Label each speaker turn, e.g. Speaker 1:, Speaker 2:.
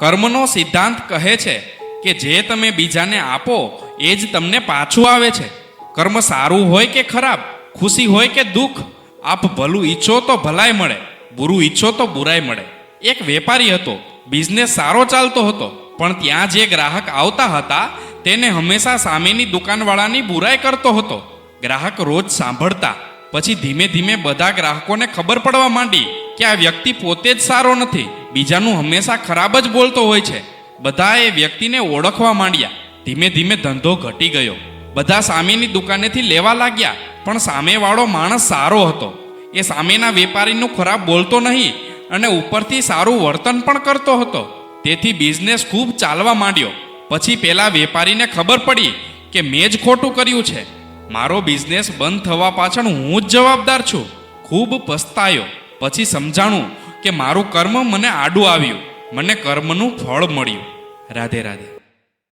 Speaker 1: કર્મનો સિદ્ધાંત કહે છે કે જે તમે બીજાને આપો, એ જ તમને પાછું આવે છે. કર્મ સારું હોય કે ખરાબ, ખુશી હોય કે દુઃખ, આપ ભલું ઈચ્છો તો ભલાઈ મળે, બુરું ઈચ્છો તો બુરાઈ મળે. એક વેપારી હતો, બિઝનેસ સારો ચાલતો હતો, પણ ત્યાં જે ગ્રાહક આવતા હતા, તેને હંમેશા સામેની દુકાનવાળાની બુરાઈ કરતો હતો. ગ્રાહક રોજ સાંભળતા, પછી ધીમે ધીમે બધા ગ્રાહકોને ખબર પડવા માંડી. કે આ વ્યક્તિ પોતે જ સારો નથી. બીજાનું હંમેશા ખરાબ જ બોલતો હોય છે. બધા એ વ્યક્તિને ઓળખવા માંડ્યા. ધીમે ધીમે ધંધો ઘટી ગયો. બધા સામેની દુકાનેથી લેવા લાગ્યા, પણ સામેવાળો માણસ સારો હતો. એ સામેના વેપારીનું ખરાબ બોલતો નહીં અને ઉપરથી સારું વર્તન પણ કરતો હતો. તેથી બિઝનેસ ખૂબ ચાલવા માંડ્યો. પછી પેલા વેપારીને ખબર પડી કે મેં જ ખોટું કર્યું છે. મારો બિઝનેસ બંધ થવા પાછળ હું જ જવાબદાર છું. ખૂબ પસ્તાયો. પછી સમજાણું કે મારું કર્મ મને આડું આવ્યું. મને કર્મનું ફળ મળ્યું. રાધે રાધે.